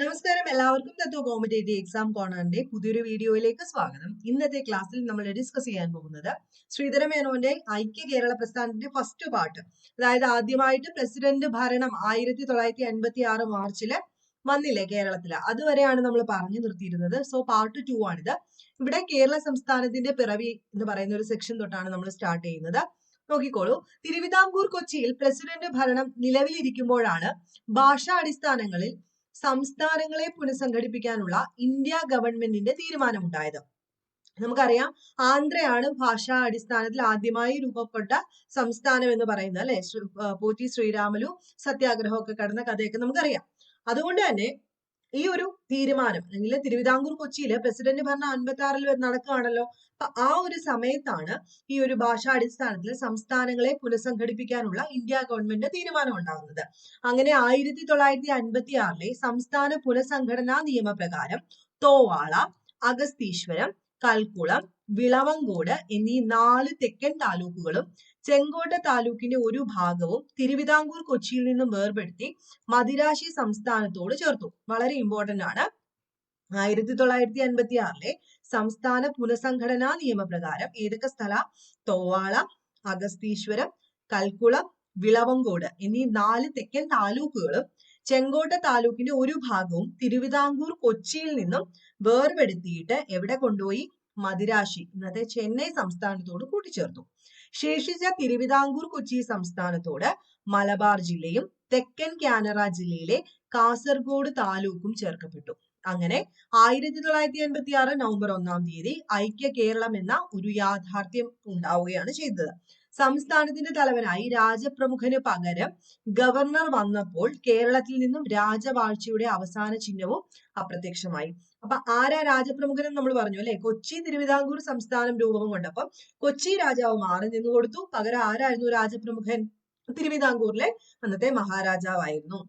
നമസ്കാരം. എല്ലാവർക്കും തത്വ competitive exam കോർണറിന്റെ പുതിയൊരു വീഡിയോയിലേക്ക് സ്വാഗതം. ഇന്നത്തെ ക്ലാസ്സിൽ നമ്മൾ ഡിസ്കസ് ചെയ്യാൻ പോകുന്നത് ശ്രീധര മേനോന്റെ ഐക്യ കേരള പ്രസ്ഥാനത്തിന്റെ ഫസ്റ്റ് പാർട്ട് അതായത് ആദ്യമായിട്ട് പ്രസിഡന്റ് ഭരണം ആയിരത്തി തൊള്ളായിരത്തി അൻപത്തി ആറ് മാർച്ചിൽ വന്നില്ലേ കേരളത്തിൽ. അതുവരെയാണ് നമ്മൾ പറഞ്ഞു നിർത്തിയിരുന്നത്. സോ പാർട്ട് ടു ആണിത്. ഇവിടെ കേരള സംസ്ഥാനത്തിന്റെ പിറവി എന്ന് പറയുന്ന ഒരു സെക്ഷൻ തൊട്ടാണ് നമ്മൾ സ്റ്റാർട്ട് ചെയ്യുന്നത്. നോക്കിക്കോളൂ. തിരുവിതാംകൂർ കൊച്ചിയിൽ പ്രസിഡന്റ് ഭരണം നിലവിലിരിക്കുമ്പോഴാണ് ഭാഷാടിസ്ഥാനങ്ങളിൽ സംസ്ഥാനങ്ങളെ പുനഃസംഘടിപ്പിക്കാനുള്ള ഇന്ത്യ ഗവൺമെന്റിന്റെ തീരുമാനമുണ്ടായത്. നമുക്കറിയാം ആന്ധ്രയാണ് ഭാഷാ അടിസ്ഥാനത്തിൽ ആദ്യമായി രൂപപ്പെട്ട സംസ്ഥാനം എന്ന് പറയുന്നത് അല്ലെ? പോറ്റി ശ്രീരാമലു സത്യാഗ്രഹമൊക്കെ കടന്ന കഥയൊക്കെ നമുക്കറിയാം. അതുകൊണ്ട് തന്നെ ഈ ഒരു തീരുമാനം അല്ലെങ്കിൽ തിരുവിതാംകൂർ കൊച്ചിയിൽ പ്രസിഡന്റ് ഭരണം അൻപത്തി ആറിൽ നടക്കുകയാണല്ലോ. അപ്പൊ ആ ഒരു സമയത്താണ് ഈ ഒരു ഭാഷാടിസ്ഥാനത്തിൽ സംസ്ഥാനങ്ങളെ പുനഃസംഘടിപ്പിക്കാനുള്ള ഇന്ത്യ ഗവൺമെന്റ് തീരുമാനം ഉണ്ടാകുന്നത്. അങ്ങനെ ആയിരത്തി തൊള്ളായിരത്തി അൻപത്തി ആറിലെ സംസ്ഥാന പുനഃസംഘടനാ നിയമപ്രകാരം തോവാള അഗസ്തീശ്വരം കൽക്കുളം വിളവങ്കോട് എന്നീ നാല് തെക്കൻ താലൂക്കുകളും ചെങ്കോട്ട താലൂക്കിന്റെ ഒരു ഭാഗവും തിരുവിതാംകൂർ കൊച്ചിയിൽ നിന്നും വേർപെടുത്തി മദിരാശി സംസ്ഥാനത്തോട് ചേർത്തു. വളരെ ഇമ്പോർട്ടന്റ് ആണ്. ആയിരത്തി തൊള്ളായിരത്തി അൻപത്തി ആറിലെ സംസ്ഥാന പുനഃസംഘടനാ നിയമപ്രകാരം ഏതൊക്കെ സ്ഥല? തോവാള അഗസ്തീശ്വരം കൽക്കുളം വിളവങ്കോട് എന്നീ നാല് തെക്കൻ താലൂക്കുകളും ചെങ്കോട്ട താലൂക്കിന്റെ ഒരു ഭാഗവും തിരുവിതാംകൂർ കൊച്ചിയിൽ നിന്നും വേർപെടുത്തിയിട്ട് എവിടെ കൊണ്ടുപോയി? മദിരാശി ഇന്നത്തെ ചെന്നൈ സംസ്ഥാനത്തോട് കൂട്ടിച്ചേർത്തു. ശേഷിച്ച തിരുവിതാംകൂർ കൊച്ചി സംസ്ഥാനത്തോട് മലബാർ ജില്ലയും തെക്കൻ കാനറ ജില്ലയിലെ കാസർഗോഡ് താലൂക്കും ചേർക്കപ്പെട്ടു. അങ്ങനെ ആയിരത്തി തൊള്ളായിരത്തി എൺപത്തി ആറ് നവംബർ ഒന്നാം തീയതി ഐക്യ കേരളം എന്ന ഒരു യാഥാർത്ഥ്യം ഉണ്ടാവുകയാണ് ചെയ്തത്. സംസ്ഥാനത്തിന്റെ തലവനായി രാജപ്രമുഖന് പകരം ഗവർണർ വന്നപ്പോൾ കേരളത്തിൽ നിന്നും രാജവാഴ്ചയുടെ അവസാന ചിഹ്നവും അപ്രത്യക്ഷമായി. അപ്പൊ ആരാ രാജപ്രമുഖൻ നമ്മൾ പറഞ്ഞു അല്ലെ? കൊച്ചി തിരുവിതാംകൂർ സംസ്ഥാനം രൂപം കൊണ്ടപ്പം കൊച്ചി രാജാവ് മാറി നിന്നു കൊടുത്തു പകരം ആരായിരുന്നു രാജപ്രമുഖൻ? തിരുവിതാംകൂറിലെ അന്നത്തെ മഹാരാജാവായിരുന്നു.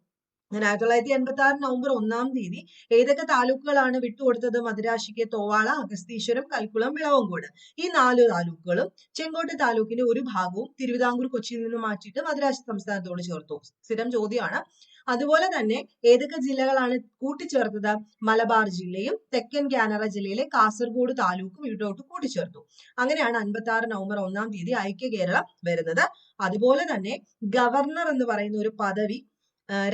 അങ്ങനെ ആയിരത്തി തൊള്ളായിരത്തി എൺപത്തി ആറ് നവംബർ ഒന്നാം തീയതി ഏതൊക്കെ താലൂക്കുകളാണ് വിട്ടുകൊടുത്തത്? മധുരാശിക്ക് തോവാള അഗസ്തീശ്വരം കൽക്കുളം വിളവങ്കോട്. ഈ നാല് താലൂക്കുകളും ചെങ്കോട്ട താലൂക്കിന്റെ ഒരു ഭാഗവും തിരുവിതാംകൂർ കൊച്ചിയിൽ നിന്ന് മാറ്റിയിട്ട് മധുരാശി സംസ്ഥാനത്തോട് ചേർത്തു. സ്ഥിരം ചോദ്യമാണ്. അതുപോലെ തന്നെ ഏതൊക്കെ ജില്ലകളാണ് കൂട്ടിച്ചേർത്തത്? മലബാർ ജില്ലയും തെക്കൻ കാനറ ജില്ലയിലെ കാസർഗോഡ് താലൂക്കും ഇവിടോട്ട് കൂട്ടിച്ചേർത്തു. അങ്ങനെയാണ് അൻപത്തി ആറ് നവംബർ ഒന്നാം തീയതി ഐക്യ കേരളം വരുന്നത്. അതുപോലെ തന്നെ ഗവർണർ എന്ന് പറയുന്ന ഒരു പദവി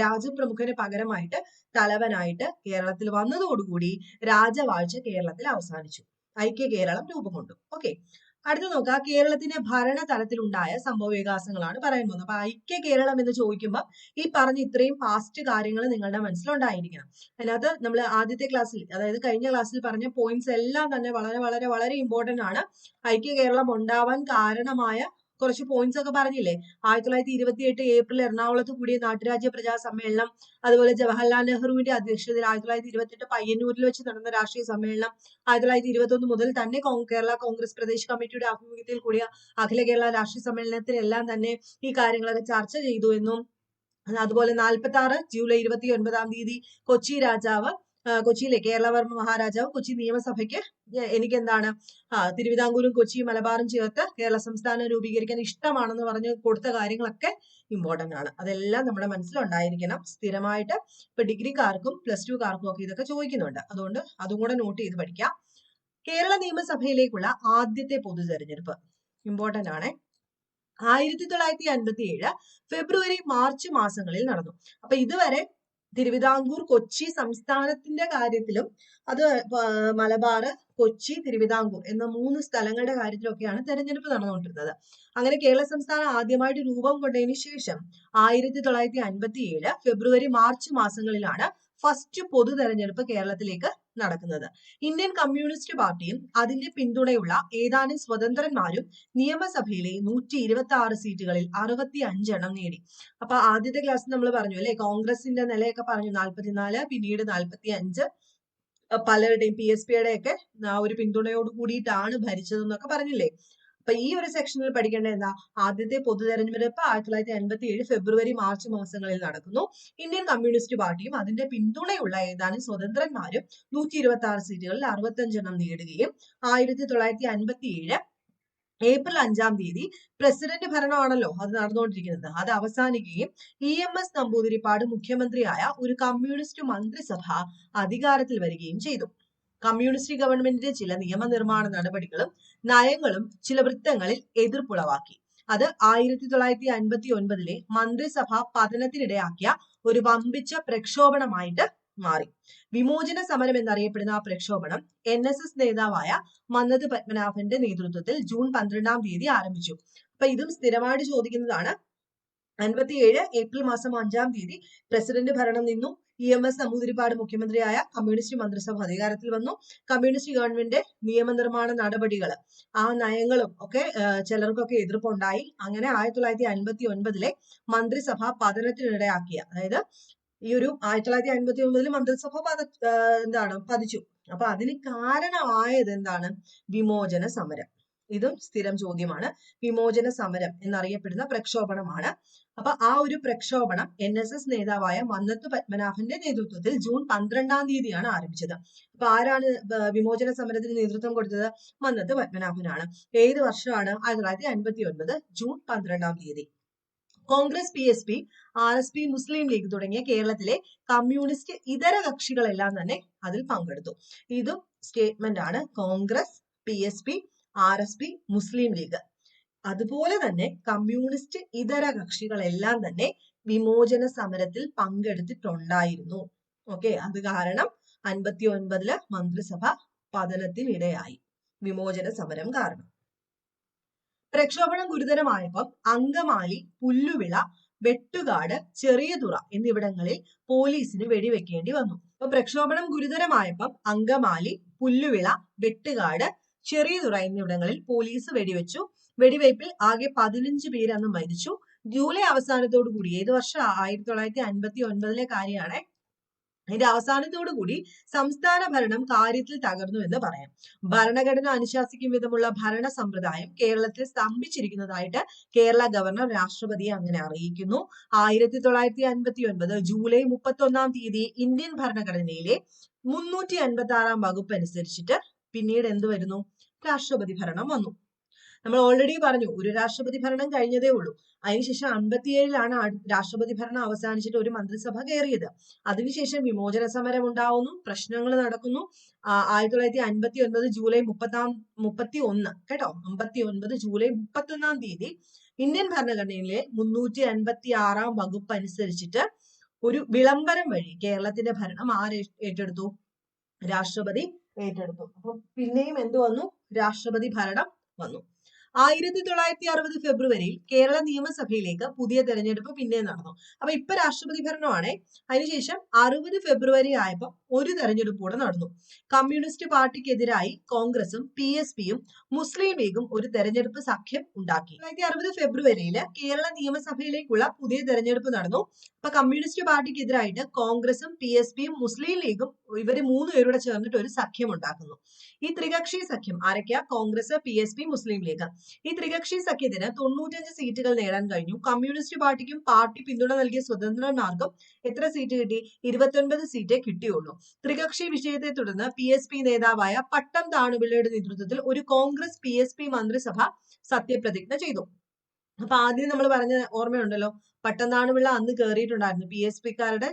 രാജപ്രമുഖന് പകരമായിട്ട് തലവനായിട്ട് കേരളത്തിൽ വന്നതോടുകൂടി രാജവാഴ്ച കേരളത്തിൽ അവസാനിച്ചു. ഐക്യ കേരളം രൂപം കൊണ്ടു. ഓക്കെ അടുത്ത നോക്കുക കേരളത്തിന്റെ ഭരണ സംഭവ വികാസങ്ങളാണ് പറയാൻ പോകുന്നത്. അപ്പൊ ഐക്യ കേരളം എന്ന് ചോദിക്കുമ്പോൾ ഈ പറഞ്ഞ ഇത്രയും പാസ്റ്റ് കാര്യങ്ങൾ നിങ്ങളുടെ മനസ്സിലുണ്ടായിരിക്കണം. അതിനകത്ത് നമ്മൾ ആദ്യത്തെ ക്ലാസ്സിൽ അതായത് കഴിഞ്ഞ ക്ലാസ്സിൽ പറഞ്ഞ പോയിന്റ്സ് എല്ലാം തന്നെ വളരെ വളരെ വളരെ ഇമ്പോർട്ടന്റ് ആണ്. ഐക്യ കേരളം ഉണ്ടാവാൻ കാരണമായ കുറച്ച് പോയിന്റ്സ് ഒക്കെ പറഞ്ഞില്ലേ? ആയിരത്തി തൊള്ളായിരത്തി ഇരുപത്തി എട്ട് ഏപ്രിൽ എറണാകുളത്ത് കൂടിയ നാട്ടുരാജ്യ പ്രജാ സമ്മേളനം അതുപോലെ ജവഹർലാൽ നെഹ്റുവിന്റെ അധ്യക്ഷതയിൽ ആയിരത്തി തൊള്ളായിരത്തി ഇരുപത്തി എട്ട് പയ്യന്നൂരിൽ വെച്ച് നടന്ന രാഷ്ട്രീയ സമ്മേളനം ആയിരത്തി തൊള്ളായിരത്തി ഇരുപത്തി ഒന്ന് മുതൽ തന്നെ കേരള കോൺഗ്രസ് പ്രദേശ് കമ്മിറ്റിയുടെ ആഭിമുഖ്യത്തിൽ കൂടിയ അഖില കേരള രാഷ്ട്രീയ സമ്മേളനത്തിലെല്ലാം തന്നെ ഈ കാര്യങ്ങളൊക്കെ ചർച്ച ചെയ്തു എന്നും അതുപോലെ നാൽപ്പത്തി ആറ് ജൂലൈ ഇരുപത്തി ഒൻപതാം തീയതി കൊച്ചി രാജാവ് കൊച്ചിയിലെ കേരളവർമ്മ മഹാരാജാവ് കൊച്ചി നിയമസഭയ്ക്ക് എനിക്ക് എന്താണ് ആ തിരുവിതാംകൂറും കൊച്ചിയും മലബാറും ചേർത്ത് കേരള സംസ്ഥാനം രൂപീകരിക്കാൻ ഇഷ്ടമാണെന്ന് പറഞ്ഞ് കൊടുത്ത കാര്യങ്ങളൊക്കെ ഇമ്പോർട്ടന്റ് ആണ്. അതെല്ലാം നമ്മുടെ മനസ്സിലുണ്ടായിരിക്കണം. സ്ഥിരമായിട്ട് ഇപ്പൊ ഡിഗ്രിക്കാർക്കും പ്ലസ് ടു കാർക്കും ഒക്കെ ഇതൊക്കെ ചോദിക്കുന്നുണ്ട്. അതുകൊണ്ട് അതും കൂടെ നോട്ട് ചെയ്ത് പഠിക്കാം. കേരള നിയമസഭയിലേക്കുള്ള ആദ്യത്തെ പൊതു തെരഞ്ഞെടുപ്പ് ഇമ്പോർട്ടന്റ് ആണ്. ആയിരത്തി തൊള്ളായിരത്തി അൻപത്തി ഏഴ് ഫെബ്രുവരി മാർച്ച് മാസങ്ങളിൽ നടന്നു. അപ്പൊ ഇതുവരെ തിരുവിതാംകൂർ കൊച്ചി സംസ്ഥാനത്തിന്റെ കാര്യത്തിലും അത് മലബാർ കൊച്ചി തിരുവിതാംകൂർ എന്ന മൂന്ന് സ്ഥലങ്ങളുടെ കാര്യത്തിലൊക്കെയാണ് തെരഞ്ഞെടുപ്പ് നടന്നുകൊണ്ടിരുന്നത്. അങ്ങനെ കേരള സംസ്ഥാനം ആദ്യമായിട്ട് രൂപം കൊണ്ടതിന് ശേഷം ആയിരത്തി തൊള്ളായിരത്തി അൻപത്തി ഏഴ് ഫെബ്രുവരി മാർച്ച് മാസങ്ങളിലാണ് ഫസ്റ്റ് പൊതു തെരഞ്ഞെടുപ്പ് കേരളത്തിലേക്ക് നടക്കുന്നത്. ഇന്ത്യൻ കമ്മ്യൂണിസ്റ്റ് പാർട്ടിയും അതിന്റെ പിന്തുണയുള്ള ഏതാനും സ്വതന്ത്രന്മാരും നിയമസഭയിലെ നൂറ്റി ഇരുപത്തി ആറ് സീറ്റുകളിൽ അറുപത്തി അഞ്ചെണ്ണം നേടി. അപ്പൊ ആദ്യത്തെ ക്ലാസ് നമ്മൾ പറഞ്ഞു അല്ലെ? കോൺഗ്രസിന്റെ നിലയൊക്കെ പറഞ്ഞു. നാൽപ്പത്തിനാല് പിന്നീട് നാൽപ്പത്തി അഞ്ച് പലരുടെയും പി എസ് പിയുടെ ഒക്കെ ഒരു പിന്തുണയോട് കൂടിയിട്ടാണ് ഭരിച്ചതെന്നൊക്കെ പറഞ്ഞില്ലേ? അപ്പൊ ഈ ഒരു സെക്ഷനിൽ പഠിക്കേണ്ട എന്താ? ആദ്യത്തെ പൊതു തെരഞ്ഞെടുപ്പ് ആയിരത്തി തൊള്ളായിരത്തി അൻപത്തി ഏഴ് ഫെബ്രുവരി മാർച്ച് മാസങ്ങളിൽ നടക്കുന്നു. ഇന്ത്യൻ കമ്മ്യൂണിസ്റ്റ് പാർട്ടിയും അതിന്റെ പിന്തുണയുള്ള ഏതാനും സ്വതന്ത്രന്മാരും നൂറ്റി ഇരുപത്തി ആറ് സീറ്റുകളിൽ അറുപത്തഞ്ചെണ്ണം നേടുകയും ആയിരത്തി തൊള്ളായിരത്തി അൻപത്തി ഏഴ് ഏപ്രിൽ അഞ്ചാം തീയതി പ്രസിഡന്റ് ഭരണമാണല്ലോ അത് നടന്നുകൊണ്ടിരിക്കുന്നത്. അത് അവസാനിക്കുകയും ഇ എം എസ് നമ്പൂതിരിപ്പാട് മുഖ്യമന്ത്രിയായ ഒരു കമ്മ്യൂണിസ്റ്റ് മന്ത്രിസഭ അധികാരത്തിൽ വരികയും ചെയ്തു. കമ്മ്യൂണിസ്റ്റ് ഗവൺമെന്റിന്റെ ചില നിയമനിർമ്മാണ നടപടികളും നയങ്ങളും ചില വൃത്തങ്ങളിൽ എതിർപ്പുളവാക്കി. അത് ആയിരത്തി തൊള്ളായിരത്തി അൻപത്തി ഒൻപതിലെ മന്ത്രിസഭ പതനത്തിനിടയാക്കിയ ഒരു വമ്പിച്ച പ്രക്ഷോഭണമായിട്ട് മാറി. വിമോചന സമരം എന്നറിയപ്പെടുന്ന ആ പ്രക്ഷോഭണം എൻ എസ് എസ് നേതാവായ മന്നത് പത്മനാഭന്റെ നേതൃത്വത്തിൽ ജൂൺ പന്ത്രണ്ടാം തീയതി ആരംഭിച്ചു. അപ്പൊ ഇതും സ്ഥിരമായിട്ട് ചോദിക്കുന്നതാണ് അൻപത്തിയേഴ് ഏപ്രിൽ മാസം അഞ്ചാം തീയതി പ്രസിഡന്റ് ഭരണം നിന്നു. ഇ എം എസ് നമ്പൂതിരിപ്പാട് മുഖ്യമന്ത്രിയായ കമ്മ്യൂണിസ്റ്റ് മന്ത്രിസഭ അധികാരത്തിൽ വന്നു. കമ്മ്യൂണിസ്റ്റ് ഗവൺമെന്റ് നിയമനിർമ്മാണ നടപടികൾ ആ നയങ്ങളും ഒക്കെ ചിലർക്കൊക്കെ എതിർപ്പുണ്ടായി. അങ്ങനെ ആയിരത്തി തൊള്ളായിരത്തി അൻപത്തി ഒൻപതിലെ മന്ത്രിസഭ പതനത്തിനിടയാക്കിയ അതായത് ഈ ഒരു ആയിരത്തി തൊള്ളായിരത്തി അൻപത്തി ഒൻപതിൽ മന്ത്രിസഭ പത എന്താണ് പതിച്ചു. അപ്പൊ അതിന് കാരണമായത് എന്താണ്? വിമോചന സമരം. ഇതും സ്ഥിരം ചോദ്യമാണ്. വിമോചന സമരം എന്നറിയപ്പെടുന്ന പ്രക്ഷോഭണമാണ്. അപ്പൊ ആ ഒരു പ്രക്ഷോഭണം എൻ എസ് എസ് നേതാവായ മന്നത്ത് പത്മനാഭന്റെ നേതൃത്വത്തിൽ ജൂൺ പന്ത്രണ്ടാം തീയതിയാണ് ആരംഭിച്ചത്. അപ്പൊ ആരാണ് വിമോചന സമരത്തിന് നേതൃത്വം കൊടുത്തത്? മന്നത്ത് പത്മനാഭനാണ്. ഏത് വർഷമാണ്? ആയിരത്തി തൊള്ളായിരത്തി അൻപത്തി ഒൻപത് ജൂൺ പന്ത്രണ്ടാം തീയതി. Congress P S P R S P Muslim League തുടങ്ങിയ കേരളത്തിലെ കമ്മ്യൂണിസ്റ്റ് ഇതര കക്ഷികളെല്ലാം തന്നെ അതിൽ പങ്കെടുത്തു. ഇതും സ്റ്റേറ്റ്മെന്റ് ആണ് Congress P S P R S P Muslim League. അതുപോലെ തന്നെ കമ്മ്യൂണിസ്റ്റ് ഇതര കക്ഷികളെല്ലാം തന്നെ വിമോചന സമരത്തിൽ പങ്കെടുത്തിട്ടുണ്ടായിരുന്നു. ഓക്കെ അത് കാരണം അൻപത്തി ഒൻപതിൽ മന്ത്രിസഭ പതനത്തിനിടയായി. വിമോചന സമരം കാരണം. പ്രക്ഷോഭണം ഗുരുതരമായപ്പോൾ അങ്കമാലി പുല്ലുവിള വെട്ടുകാട് ചെറിയതുറ എന്നിവിടങ്ങളിൽ പോലീസിന് വെടിവെക്കേണ്ടി വന്നു. അപ്പൊ പ്രക്ഷോഭണം ഗുരുതരമായപ്പോൾ അങ്കമാലി പുല്ലുവിള വെട്ടുകാട് ചെറിയതുറ എന്നിവിടങ്ങളിൽ പോലീസ് വെടിവെച്ചു. വെടിവയ്പിൽ ആകെ പതിനഞ്ച് പേര് അന്ന് മരിച്ചു. ജൂലൈ അവസാനത്തോടു കൂടി ഏത് വർഷം? ആയിരത്തി തൊള്ളായിരത്തി അൻപത്തി ഒൻപതിലെ കാര്യമാണ്. ഇതിന്റെ അവസാനത്തോടു കൂടി സംസ്ഥാന ഭരണം കാര്യത്തിൽ തകർന്നു എന്ന് പറയാം. ഭരണഘടന അനുശാസിക്കും വിധമുള്ള ഭരണ സമ്പ്രദായം കേരളത്തിൽ സ്തംഭിച്ചിരിക്കുന്നതായിട്ട് കേരള ഗവർണർ രാഷ്ട്രപതിയെ അങ്ങനെ അറിയിക്കുന്നു. ആയിരത്തി തൊള്ളായിരത്തി അൻപത്തി ഒൻപത് ജൂലൈ മുപ്പത്തി ഒന്നാം തീയതി ഇന്ത്യൻ ഭരണഘടനയിലെ മുന്നൂറ്റി അൻപത്തി ആറാം വകുപ്പ് അനുസരിച്ചിട്ട് പിന്നീട് എന്ത് വരുന്നു? രാഷ്ട്രപതി ഭരണം വന്നു. നമ്മൾ ഓൾറെഡി പറഞ്ഞു ഒരു രാഷ്ട്രപതി ഭരണം കഴിഞ്ഞതേ ഉള്ളൂ. അതിനുശേഷം അൻപത്തിയേഴിലാണ് രാഷ്ട്രപതി ഭരണം അവസാനിച്ചിട്ട് ഒരു മന്ത്രിസഭ കയറിയത്. അതിനുശേഷം വിമോചന സമരം ഉണ്ടാവുന്നു പ്രശ്നങ്ങൾ നടക്കുന്നു. ആയിരത്തി തൊള്ളായിരത്തി അൻപത്തി ഒൻപത് ജൂലൈ മുപ്പത്താം മുപ്പത്തി ഒന്ന് കേട്ടോ? അമ്പത്തി ഒൻപത് ജൂലൈ മുപ്പത്തി ഒന്നാം തീയതി ഇന്ത്യൻ ഭരണഘടനയിലെ മുന്നൂറ്റി അൻപത്തി ആറാം വകുപ്പ് അനുസരിച്ചിട്ട് ഒരു വിളംബരം വഴി കേരളത്തിന്റെ ഭരണം ആര് ഏറ്റെടുത്തു? രാഷ്ട്രപതി ഏറ്റെടുത്തു. അപ്പൊ പിന്നെയും എന്ത് വന്നു? രാഷ്ട്രപതി ഭരണം വന്നു. ആയിരത്തി തൊള്ളായിരത്തി അറുപത് ഫെബ്രുവരിയിൽ കേരള നിയമസഭയിലേക്ക് പുതിയ തെരഞ്ഞെടുപ്പ് പിന്നെ നടന്നു. അപ്പൊ ഇപ്പൊ രാഷ്ട്രപതി ഭരണമാണ് അതിനുശേഷം അറുപത് ഫെബ്രുവരി ആയപ്പോൾ ഒരു തെരഞ്ഞെടുപ്പ് കൂടെ നടന്നു. കമ്മ്യൂണിസ്റ്റ് പാർട്ടിക്കെതിരായി കോൺഗ്രസും പി എസ് പിയും മുസ്ലിം ലീഗും ഒരു തെരഞ്ഞെടുപ്പ് സഖ്യം ഉണ്ടാക്കി. തൊള്ളായിരത്തി അറുപത് ഫെബ്രുവരിയിൽ കേരള നിയമസഭയിലേക്കുള്ള പുതിയ തെരഞ്ഞെടുപ്പ് നടന്നു. അപ്പൊ കമ്മ്യൂണിസ്റ്റ് പാർട്ടിക്കെതിരായിട്ട് കോൺഗ്രസും പി എസ് പിയും മുസ്ലിം ലീഗും ഇവർ മൂന്ന് പേരുടെ ചേർന്നിട്ട് ഒരു സഖ്യം ഉണ്ടാക്കുന്നു. ഈ ത്രികക്ഷി സഖ്യം ആരൊക്കെയാ? Congress P S P Muslim League. ഈ ത്രികക്ഷി സഖ്യത്തിന് തൊണ്ണൂറ്റഞ്ച് സീറ്റുകൾ നേടാൻ കഴിഞ്ഞു. കമ്മ്യൂണിസ്റ്റ് പാർട്ടിക്കും പാർട്ടി പിന്തുണ നൽകിയ സ്വതന്ത്രന്മാർക്കും എത്ര സീറ്റ് കിട്ടി? ഇരുപത്തൊൻപത് സീറ്റേ കിട്ടിയുള്ളൂ. ത്രികക്ഷി വിഷയത്തെ തുടർന്ന് പി എസ് പി നേതാവായ പട്ടം താണുപിള്ളയുടെ നേതൃത്വത്തിൽ ഒരു കോൺഗ്രസ് പി എസ് പി മന്ത്രിസഭ സത്യപ്രതിജ്ഞ ചെയ്തു. അപ്പൊ ആദ്യം നമ്മൾ പറഞ്ഞ ഓർമ്മയുണ്ടല്ലോ പട്ടം താണുപിള്ള അന്ന് കയറിയിട്ടുണ്ടായിരുന്നു പി എസ് പിക്കാരുടെ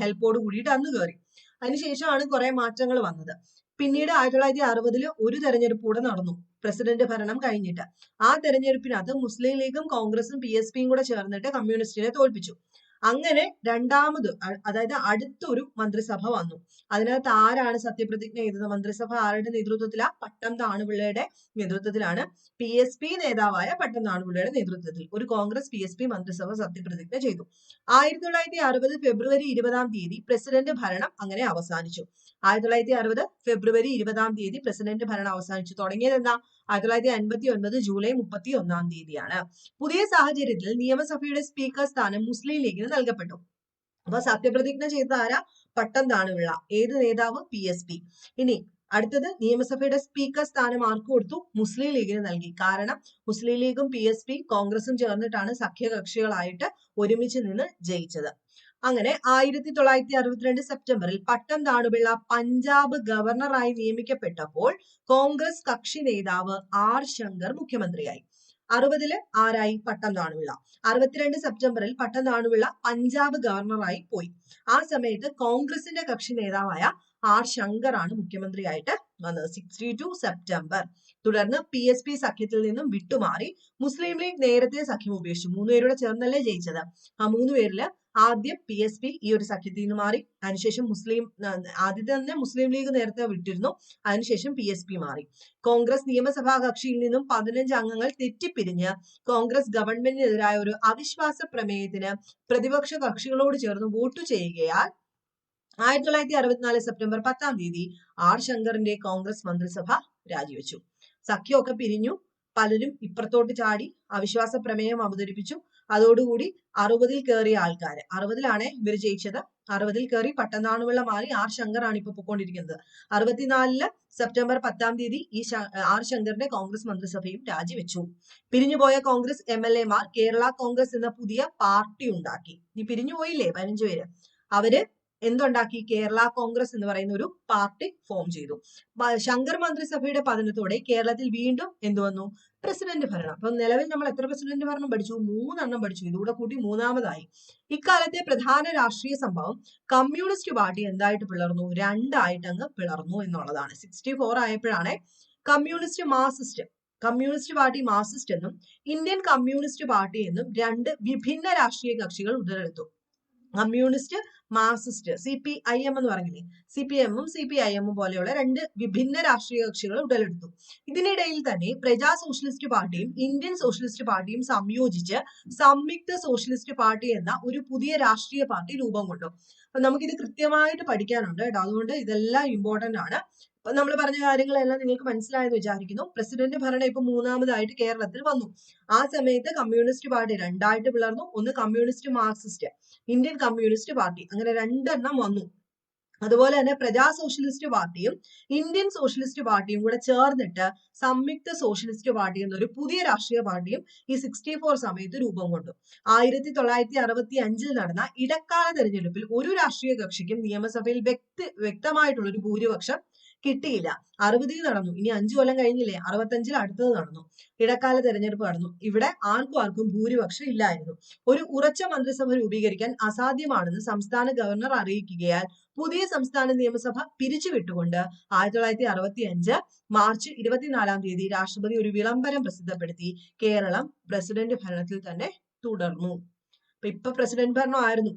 ഹെൽപ്പോട് കൂടിയിട്ട് അന്ന് കയറി അതിനുശേഷമാണ് കുറെ മാറ്റങ്ങൾ വന്നത്. പിന്നീട് ആയിരത്തി തൊള്ളായിരത്തി അറുപതിൽ ഒരു തെരഞ്ഞെടുപ്പ് കൂടെ നടന്നു പ്രസിഡന്റ് ഭരണം കഴിഞ്ഞിട്ട്. ആ തെരഞ്ഞെടുപ്പിനകത്ത് മുസ്ലിം ലീഗും കോൺഗ്രസും പി എസ് പിയും കൂടെ ചേർന്നിട്ട് കമ്മ്യൂണിസ്റ്റിനെ തോൽപ്പിച്ചു. അങ്ങനെ രണ്ടാമത് അതായത് അടുത്തൊരു മന്ത്രിസഭ വന്നു. അതിനകത്ത് ആരാണ് സത്യപ്രതിജ്ഞ ചെയ്തത്? മന്ത്രിസഭ ആരുടെ നേതൃത്വത്തിലാ? പട്ടം താണുപിള്ളയുടെ നേതൃത്വത്തിലാണ്. പി എസ് പി നേതാവായ പട്ടം താണുപിള്ളയുടെ നേതൃത്വത്തിൽ ഒരു കോൺഗ്രസ് പി എസ് പി മന്ത്രിസഭ സത്യപ്രതിജ്ഞ ചെയ്തു. ആയിരത്തി തൊള്ളായിരത്തി അറുപത് ഫെബ്രുവരി ഇരുപതാം തീയതി പ്രസിഡന്റ് ഭരണം അങ്ങനെ അവസാനിച്ചു. ആയിരത്തി തൊള്ളായിരത്തി അറുപത് ഫെബ്രുവരി ഇരുപതാം തീയതി പ്രസിഡന്റ് ഭരണം അവസാനിച്ചു. തുടങ്ങിയതെന്ന ആയിരത്തി തൊള്ളായിരത്തി അൻപത്തി ഒൻപത് ജൂലൈ മുപ്പത്തി ഒന്നാം തീയതിയാണ്. പുതിയ സാഹചര്യത്തിൽ നിയമസഭയുടെ സ്പീക്കർ സ്ഥാനം മുസ്ലിം ലീഗിന് നൽകപ്പെട്ടു. അപ്പൊ സത്യപ്രതിജ്ഞ ചെയ്ത ആരാ? പട്ടം താണുവിള്ള ഏത് നേതാവ്? P S P. ഇനി അടുത്തത് നിയമസഭയുടെ സ്പീക്കർ സ്ഥാനം ആർക്ക് കൊടുത്തു? മുസ്ലിം ലീഗിന് നൽകി. കാരണം മുസ്ലിം ലീഗും പി എസ് പി കോൺഗ്രസും ചേർന്നിട്ടാണ് സഖ്യകക്ഷികളായിട്ട് ഒരുമിച്ച് നിന്ന് ജയിച്ചത്. അങ്ങനെ ആയിരത്തി തൊള്ളായിരത്തി അറുപത്തിരണ്ട് സെപ്റ്റംബറിൽ പട്ടം താണുപിള്ള പഞ്ചാബ് ഗവർണറായി നിയമിക്കപ്പെട്ടപ്പോൾ കോൺഗ്രസ് കക്ഷി നേതാവ് ആർ ശങ്കർ മുഖ്യമന്ത്രിയായി. അറുപതിൽ ആരായി പട്ടം താണുപിള്ള അറുപത്തിരണ്ട് സെപ്റ്റംബറിൽ പട്ടം താണുപിള്ള പഞ്ചാബ് ഗവർണറായി പോയി. ആ സമയത്ത് കോൺഗ്രസിന്റെ കക്ഷി നേതാവായ ആർ ശങ്കർ ആണ് മുഖ്യമന്ത്രിയായിട്ട് വന്നത്. Sixty two September. തുടർന്ന് പി എസ് പി സഖ്യത്തിൽ നിന്നും വിട്ടുമാറി മുസ്ലിം ലീഗ് നേരത്തെ സഖ്യം ഉപേക്ഷിച്ചു. മൂന്നുപേരുടെ ചേർന്നല്ലേ ജയിച്ചത്. ആ മൂന്ന് പേരിൽ ആദ്യം പി എസ് പി ഈ ഒരു സഖ്യത്തിൽ നിന്ന് മാറി അതിനുശേഷം മുസ്ലിം ആദ്യത്തെ തന്നെ മുസ്ലിം ലീഗ് നേരത്തെ വിട്ടിരുന്നു അതിനുശേഷം പി എസ് പി മാറി. കോൺഗ്രസ് നിയമസഭാ കക്ഷിയിൽ നിന്നും പതിനഞ്ച് അംഗങ്ങൾ തെറ്റിപ്പിരിഞ്ഞ് കോൺഗ്രസ് ഗവൺമെന്റിനെതിരായ ഒരു അവിശ്വാസ പ്രമേയത്തിന് പ്രതിപക്ഷ കക്ഷികളോട് ചേർന്ന് വോട്ട് ചെയ്യുകയാൽ ആയിരത്തി തൊള്ളായിരത്തി അറുപത്തിനാല് സെപ്റ്റംബർ പത്താം തീയതി ആർ ശങ്കറിന്റെ കോൺഗ്രസ് മന്ത്രിസഭ രാജിവെച്ചു. സഖ്യമൊക്കെ പിരിഞ്ഞു പലരും ഇപ്പുറത്തോട്ട് ചാടി അവിശ്വാസ പ്രമേയം അവതരിപ്പിച്ചു അതോടുകൂടി അറുപതിൽ കയറിയ ആൾക്കാര്. അറുപതിലാണ് ഇവർ ജയിച്ചത്. അറുപതിൽ കയറി പട്ടനാണുവിള്ള മാറി ആർ ശങ്കറാണ് ഇപ്പൊ പൊക്കോണ്ടിരിക്കുന്നത്. അറുപത്തിനാലിൽ സെപ്റ്റംബർ പത്താം തീയതി ഈ ആർ ശങ്കറിന്റെ കോൺഗ്രസ് മന്ത്രിസഭയും രാജിവെച്ചു. പിരിഞ്ഞുപോയ കോൺഗ്രസ് എം എൽ എമാർ കേരള കോൺഗ്രസ് എന്ന പുതിയ പാർട്ടി ഉണ്ടാക്കി. ഈ പിരിഞ്ഞു പോയില്ലേ പതിനഞ്ചു പേര്? അവർ എന്തുണ്ടാക്കി? കേരള കോൺഗ്രസ് എന്ന് പറയുന്ന ഒരു പാർട്ടി ഫോം ചെയ്തു. ശങ്കർ മന്ത്രിസഭയുടെ പതനത്തോടെ കേരളത്തിൽ വീണ്ടും എന്തു വന്നു? പ്രസിഡന്റ് ഭരണം. അപ്പൊ നിലവിൽ നമ്മൾ എത്ര പ്രസിഡന്റ് ഭരണം പഠിച്ചു? മൂന്നെണ്ണം പഠിച്ചു. ഇതുകൂടെ കൂട്ടി മൂന്നാമതായി. ഇക്കാലത്തെ പ്രധാന രാഷ്ട്രീയ സംഭവം കമ്മ്യൂണിസ്റ്റ് പാർട്ടി എന്തായിട്ട് പിളർന്നു? രണ്ടായിട്ട് അങ്ങ് പിളർന്നു എന്നുള്ളതാണ്. സിക്സ്റ്റി ഫോർ ആയപ്പോഴാണ് communist marxist communist party marxist എന്നും ഇന്ത്യൻ കമ്മ്യൂണിസ്റ്റ് പാർട്ടി എന്നും രണ്ട് വിഭിന്ന രാഷ്ട്രീയ കക്ഷികൾ ഉടലെടുത്തു. Communist marxist C P I M എന്ന് പറഞ്ഞില്ലേ? സി പി എമ്മും സി പി ഐ എമ്മും പോലെയുള്ള രണ്ട് വിഭിന്ന രാഷ്ട്രീയ കക്ഷികൾ ഉടലെടുത്തു. ഇതിനിടയിൽ തന്നെ പ്രജാ സോഷ്യലിസ്റ്റ് പാർട്ടിയും ഇന്ത്യൻ സോഷ്യലിസ്റ്റ് പാർട്ടിയും സംയോജിച്ച് സംയുക്ത സോഷ്യലിസ്റ്റ് പാർട്ടി എന്ന ഒരു പുതിയ രാഷ്ട്രീയ പാർട്ടി രൂപം കൊണ്ടു. അപ്പൊ നമുക്കിത് കൃത്യമായിട്ട് പഠിക്കാനുണ്ട് കേട്ടോ. അതുകൊണ്ട് ഇതെല്ലാം ഇമ്പോർട്ടന്റ് ആണ്. നമ്മൾ പറഞ്ഞ കാര്യങ്ങളെല്ലാം നിങ്ങൾക്ക് മനസ്സിലായെന്ന് വിചാരിക്കുന്നു. പ്രസിഡന്റ് ഭരണം ഇപ്പൊ മൂന്നാമതായിട്ട് കേരളത്തിൽ വന്നു. ആ സമയത്ത് കമ്മ്യൂണിസ്റ്റ് പാർട്ടി രണ്ടായിട്ട് പിളർന്നു. ഒന്ന് communist Marxist. Indian communist party അങ്ങനെ രണ്ടെണ്ണം വന്നു. അതുപോലെ തന്നെ പ്രജാ സോഷ്യലിസ്റ്റ് പാർട്ടിയും ഇന്ത്യൻ സോഷ്യലിസ്റ്റ് പാർട്ടിയും കൂടെ ചേർന്നിട്ട് സംയുക്ത സോഷ്യലിസ്റ്റ് പാർട്ടി എന്നൊരു പുതിയ രാഷ്ട്രീയ പാർട്ടിയും ഈ സിക്സ്റ്റി ഫോർ സമയത്ത് രൂപം കൊണ്ടു. ആയിരത്തി തൊള്ളായിരത്തി അറുപത്തി അഞ്ചിൽ നടന്ന ഇടക്കാല തെരഞ്ഞെടുപ്പിൽ ഒരു രാഷ്ട്രീയ കക്ഷിക്കും നിയമസഭയിൽ വ്യക്തി വ്യക്തമായിട്ടുള്ള ഒരു ഭൂരിപക്ഷം കിട്ടിയില്ല. അറുപതിൽ നടന്നു. ഇനി അഞ്ചു കൊല്ലം കഴിഞ്ഞില്ലേ? അറുപത്തഞ്ചിൽ അടുത്തത് നടന്നു. ഇടക്കാല തെരഞ്ഞെടുപ്പ് നടന്നു. ഇവിടെ ആർക്കും ആർക്കും ഭൂരിപക്ഷം ഇല്ലായിരുന്നു. ഒരു ഉറച്ച മന്ത്രിസഭ രൂപീകരിക്കാൻ അസാധ്യമാണെന്ന് സംസ്ഥാന ഗവർണർ അറിയിക്കുകയാൽ പുതിയ സംസ്ഥാന നിയമസഭ പിരിച്ചുവിട്ടുകൊണ്ട് ആയിരത്തി തൊള്ളായിരത്തി അറുപത്തി അഞ്ച് മാർച്ച് ഇരുപത്തിനാലാം തീയതി രാഷ്ട്രപതി ഒരു വിളംബരം പ്രസിദ്ധപ്പെടുത്തി കേരളം പ്രസിഡന്റ് ഭരണത്തിൽ തന്നെ തുടർന്നു. ഇപ്പൊ പ്രസിഡന്റ് ഭരണമായിരുന്നു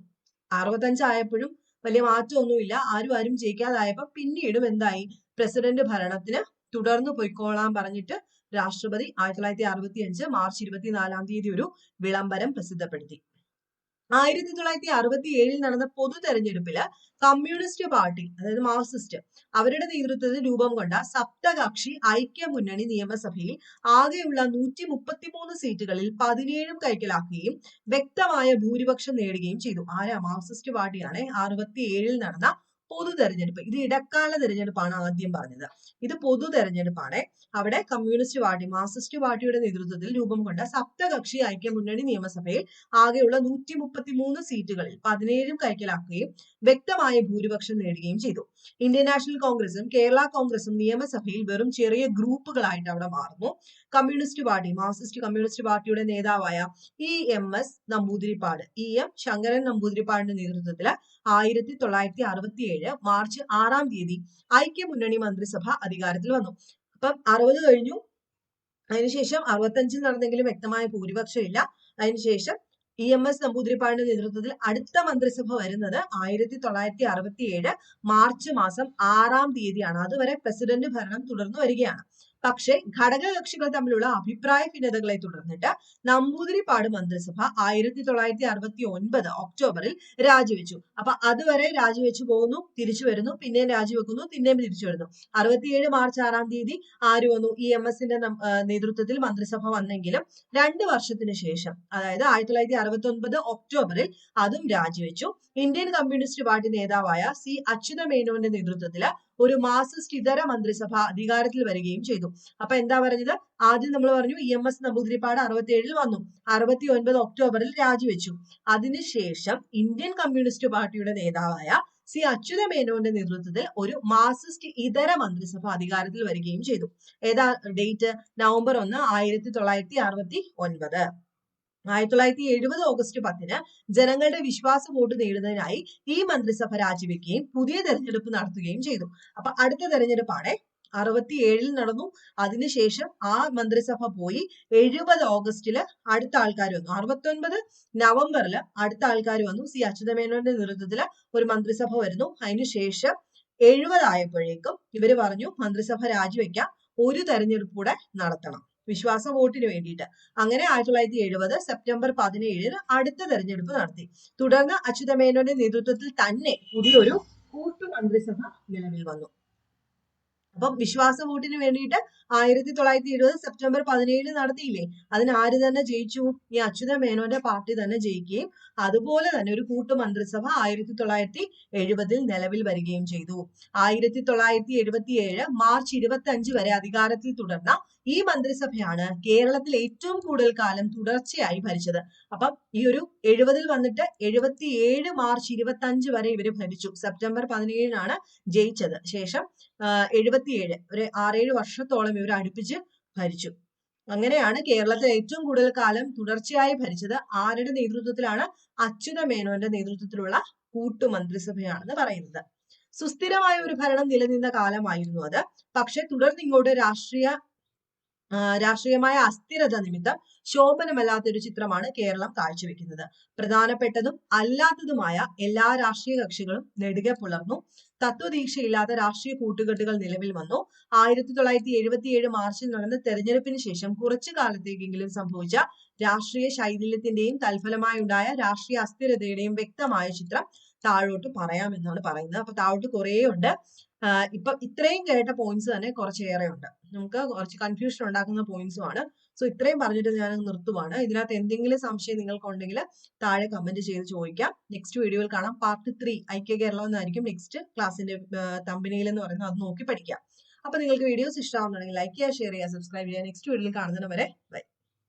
അറുപത്തഞ്ചായപ്പോഴും വലിയ മാറ്റമൊന്നുമില്ല. ആരും ആരും ജയിക്കാതായപ്പോ പിന്നീടും എന്തായി? പ്രസിഡന്റ് ഭരണത്തിന് തുടർന്നു പൊയ്ക്കോളാൻ പറഞ്ഞിട്ട് രാഷ്ട്രപതി ആയിരത്തി തൊള്ളായിരത്തി അറുപത്തി അഞ്ച് മാർച്ച് ഇരുപത്തിനാലാം തീയതി ഒരു വിളംബരം പ്രസിദ്ധപ്പെടുത്തി. ആയിരത്തി തൊള്ളായിരത്തി അറുപത്തി ഏഴിൽ നടന്ന പൊതു തെരഞ്ഞെടുപ്പിൽ കമ്മ്യൂണിസ്റ്റ് പാർട്ടി അതായത് മാർക്സിസ്റ്റ് അവരുടെ നേതൃത്വത്തിൽ രൂപം കൊണ്ട സപ്തകക്ഷി ഐക്യ മുന്നണി നിയമസഭയിൽ ആകെയുള്ള നൂറ്റി മുപ്പത്തിമൂന്ന് സീറ്റുകളിൽ പതിനേഴും കൈക്കലാക്കുകയും വ്യക്തമായ ഭൂരിപക്ഷം നേടുകയും ചെയ്തു. ആരാ? മാർക്സിസ്റ്റ് പാർട്ടിയാണ്. അറുപത്തി ഏഴിൽ നടന്ന പൊതു തെരഞ്ഞെടുപ്പ്. ഇത് ഇടക്കാല തെരഞ്ഞെടുപ്പാണ് ആദ്യം പറഞ്ഞത്. ഇത് പൊതു തെരഞ്ഞെടുപ്പാണ്. അവിടെ കമ്മ്യൂണിസ്റ്റ് പാർട്ടി മാർക്സിസ്റ്റ് പാർട്ടിയുടെ നേതൃത്വത്തിൽ രൂപം കൊണ്ട സപ്തകക്ഷി ഐക്യ മുന്നണി നിയമസഭയിൽ ആകെയുള്ള നൂറ്റി മുപ്പത്തി മൂന്ന് സീറ്റുകളിൽ പതിനേഴും കൈക്കലാക്കുകയും വ്യക്തമായ ഭൂരിപക്ഷം നേടുകയും ചെയ്തു. ഇന്ത്യൻ നാഷണൽ കോൺഗ്രസും കേരള കോൺഗ്രസും നിയമസഭയിൽ വെറും ചെറിയ ഗ്രൂപ്പുകളായിട്ട് അവിടെ മാറുന്നു. കമ്മ്യൂണിസ്റ്റ് പാർട്ടി മാർക്സിസ്റ്റ് കമ്മ്യൂണിസ്റ്റ് പാർട്ടിയുടെ നേതാവായ E M S Namboodiripad E M Sankaran നമ്പൂതിരിപ്പാടിന്റെ നേതൃത്വത്തിൽ ആയിരത്തി തൊള്ളായിരത്തി അറുപത്തി ഏഴ് മാർച്ച് ആറാം തീയതി ഐക്യമുന്നണി മന്ത്രിസഭ അധികാരത്തിൽ വന്നു. അപ്പം അറുപത് കഴിഞ്ഞു. അതിനുശേഷം അറുപത്തഞ്ചിൽ നടന്നെങ്കിലും വ്യക്തമായ ഭൂരിപക്ഷം ഇല്ല അതിനുശേഷം ഇ എം എസ് നമ്പൂതിരിപ്പാടിന്റെ നേതൃത്വത്തിൽ അടുത്ത മന്ത്രിസഭ വരുന്നത് ആയിരത്തി തൊള്ളായിരത്തി അറുപത്തി ഏഴ് മാർച്ച് മാസം ആറാം തീയതിയാണ്. അതുവരെ പ്രസിഡന്റ് ഭരണം തുടർന്നു വരികയാണ്. പക്ഷേ ഘടകകക്ഷികൾ തമ്മിലുള്ള അഭിപ്രായ ഭിന്നതകളെ തുടർന്നിട്ട് നമ്പൂതിരിപ്പാട് മന്ത്രിസഭ ആയിരത്തി തൊള്ളായിരത്തി അറുപത്തി ഒൻപത് ഒക്ടോബറിൽ രാജിവെച്ചു. അപ്പൊ അതുവരെ രാജിവെച്ചു പോകുന്നു തിരിച്ചു വരുന്നു പിന്നെയും രാജിവെക്കുന്നു പിന്നെയും തിരിച്ചു വരുന്നു. അറുപത്തിയേഴ് മാർച്ച് ആറാം തീയതി ആര് വന്നു? ഇ എം എസിന്റെ നേതൃത്വത്തിൽ മന്ത്രിസഭ വന്നെങ്കിലും രണ്ട് വർഷത്തിന് ശേഷം അതായത് ആയിരത്തി തൊള്ളായിരത്തി അറുപത്തി ഒൻപത് ഒക്ടോബറിൽ അതും രാജിവെച്ചു. ഇന്ത്യൻ കമ്മ്യൂണിസ്റ്റ് പാർട്ടി നേതാവായ സി അച്യുത മേനോന്റെ നേതൃത്വത്തിൽ ഒരു മാർസിസ്റ്റ് ഇതര മന്ത്രിസഭ അധികാരത്തിൽ വരികയും ചെയ്തു. അപ്പൊ എന്താ പറഞ്ഞത്? ആദ്യം നമ്മൾ പറഞ്ഞു ഇ എം എസ് നമ്പൂതിരിപ്പാട് അറുപത്തിയേഴിൽ വന്നു. അറുപത്തി ഒൻപത് ഒക്ടോബറിൽ രാജിവെച്ചു. അതിനുശേഷം ഇന്ത്യൻ കമ്മ്യൂണിസ്റ്റ് പാർട്ടിയുടെ നേതാവായ സി അച്യുത മേനോന്റെ നേതൃത്വത്തിൽ ഒരു മാർസിസ്റ്റ് ഇതര മന്ത്രിസഭ അധികാരത്തിൽ വരികയും ചെയ്തു. ഏതാ ഡേറ്റ്? നവംബർ ഒന്ന് ആയിരത്തി തൊള്ളായിരത്തി അറുപത്തി ഒൻപത് ആയിരത്തി തൊള്ളായിരത്തി എഴുപത് ഓഗസ്റ്റ് പത്തിന് ജനങ്ങളുടെ വിശ്വാസ വോട്ട് നേടുന്നതിനായി ഈ മന്ത്രിസഭ രാജിവെക്കുകയും പുതിയ തെരഞ്ഞെടുപ്പ് നടത്തുകയും ചെയ്തു. അപ്പൊ അടുത്ത തെരഞ്ഞെടുപ്പാണ്. അറുപത്തി ഏഴിൽ നടന്നു. അതിനുശേഷം ആ മന്ത്രിസഭ പോയി. എഴുപത് ഓഗസ്റ്റിൽ അടുത്ത ആൾക്കാർ വന്നു. അറുപത്തി ഒൻപത് നവംബറിൽ അടുത്ത ആൾക്കാർ വന്നു. സി അച്യുതമേനോന്റെ നേതൃത്വത്തിൽ ഒരു മന്ത്രിസഭ വരുന്നു. അതിനുശേഷം എഴുപതായപ്പോഴേക്കും ഇവർ പറഞ്ഞു മന്ത്രിസഭ രാജിവെക്കാം ഒരു തെരഞ്ഞെടുപ്പ് കൂടെ നടത്തണം. വിശ്വാസ വോട്ടിന് വേണ്ടിയിട്ട്. അങ്ങനെ ആയിരത്തി തൊള്ളായിരത്തി എഴുപത് സെപ്റ്റംബർ പതിനേഴിന് അടുത്ത തെരഞ്ഞെടുപ്പ് നടത്തി. തുടർന്ന് അച്യുതമേനോന്റെ നേതൃത്വത്തിൽ തന്നെ പുതിയൊരു കൂട്ടു മന്ത്രിസഭ നിലവിൽ വന്നു. അപ്പം വിശ്വാസ വോട്ടിന് വേണ്ടിയിട്ട് ആയിരത്തി തൊള്ളായിരത്തി എഴുപത് സെപ്റ്റംബർ പതിനേഴിന് നടത്തിയില്ലേ? അതിന് ആര് തന്നെ ജയിച്ചു? ഈ അച്യുത മേനോന്റെ പാർട്ടി തന്നെ ജയിക്കുകയും അതുപോലെ തന്നെ ഒരു കൂട്ടു മന്ത്രിസഭ ആയിരത്തി തൊള്ളായിരത്തി എഴുപതിൽ നിലവിൽ വരികയും ചെയ്തു. ആയിരത്തി തൊള്ളായിരത്തി എഴുപത്തി ഏഴ് മാർച്ച് ഇരുപത്തി അഞ്ച് വരെ അധികാരത്തിൽ തുടർന്ന ഈ മന്ത്രിസഭയാണ് കേരളത്തിൽ ഏറ്റവും കൂടുതൽ കാലം തുടർച്ചയായി ഭരിച്ചത്. അപ്പം ഈ ഒരു എഴുപതിൽ വന്നിട്ട് എഴുപത്തി ഏഴ് മാർച്ച് ഇരുപത്തി അഞ്ച് വരെ ഇവർ ഭരിച്ചു. സെപ്റ്റംബർ പതിനേഴിനാണ് ജയിച്ചത്. ശേഷം എഴുപത്തിയേഴ് ഒരു ആറേഴ് വർഷത്തോളം ഇവർ അടുപ്പിച്ച് ഭരിച്ചു. അങ്ങനെയാണ് കേരളത്തിൽ ഏറ്റവും കൂടുതൽ കാലം തുടർച്ചയായി ഭരിച്ചത്. ആരുടെ നേതൃത്വത്തിലാണ്? അച്യുത മേനോന്റെ നേതൃത്വത്തിലുള്ള കൂട്ടുമന്ത്രിസഭയാണെന്ന് പറയുന്നത്. സുസ്ഥിരമായ ഒരു ഭരണം നിലനിന്ന കാലമായിരുന്നു അത്. പക്ഷെ തുടർന്ന് ഇങ്ങോട്ട് രാഷ്ട്രീയ രാഷ്ട്രീയമായ അസ്ഥിരത നിമിത്തം ശോഭനമല്ലാത്ത ഒരു ചിത്രമാണ് കേരളം കാഴ്ചവെക്കുന്നത്. പ്രധാനപ്പെട്ടതും അല്ലാത്തതുമായ എല്ലാ രാഷ്ട്രീയ കക്ഷികളും നെടുകെ പുലർന്നു. തത്വദീക്ഷയില്ലാത്ത രാഷ്ട്രീയ കൂട്ടുകെട്ടുകൾ നിലവിൽ വന്നു. ആയിരത്തി തൊള്ളായിരത്തി എഴുപത്തിയേഴ് മാർച്ചിൽ നടന്ന തെരഞ്ഞെടുപ്പിന് ശേഷം കുറച്ചു കാലത്തേക്കെങ്കിലും സംഭവിച്ച രാഷ്ട്രീയ ശൈഥില്യത്തിന്റെയും തൽഫലമായി ഉണ്ടായ രാഷ്ട്രീയ അസ്ഥിരതയുടെയും വ്യക്തമായ ചിത്രം താഴോട്ട് പറയാമെന്നാണ് പറയുന്നത്. അപ്പൊ താഴോട്ട് കുറേ ഉണ്ട് ഇപ്പൊ ഇത്രയും കേട്ട പോയിന്റ്സ് തന്നെ കുറച്ചേറെ ഉണ്ട് നമുക്ക് കുറച്ച് കൺഫ്യൂഷൻ ഉണ്ടാക്കുന്ന പോയിന്റ്സും ആണ്. സോ ഇത്രയും പറഞ്ഞിട്ട് ഞാൻ നിർത്തുവാണ്. ഇതിനകത്ത് എന്തെങ്കിലും സംശയം നിങ്ങൾക്ക് ഉണ്ടെങ്കിൽ താഴെ കമന്റ് ചെയ്ത് ചോദിക്കാം. നെക്സ്റ്റ് വീഡിയോയിൽ കാണാം. പാർട്ട് ത്രീ ഐക്യ കേരളം എന്നായിരിക്കും നെക്സ്റ്റ് ക്ലാസ്സിന്റെ തമ്പനിയിൽ എന്ന് പറയുന്നത്. അത് നോക്കി പഠിക്കാം. അപ്പൊ നിങ്ങൾക്ക് വീഡിയോസ് ഇഷ്ടമാവുന്നുണ്ടെങ്കിൽ ലൈക്ക് ചെയ്യുക ഷെയർ ചെയ്യുക സബ്സ്ക്രൈബ് ചെയ്യുക. നെക്സ്റ്റ് വീഡിയോയിൽ കാണുന്നതിന് വരെ ബൈ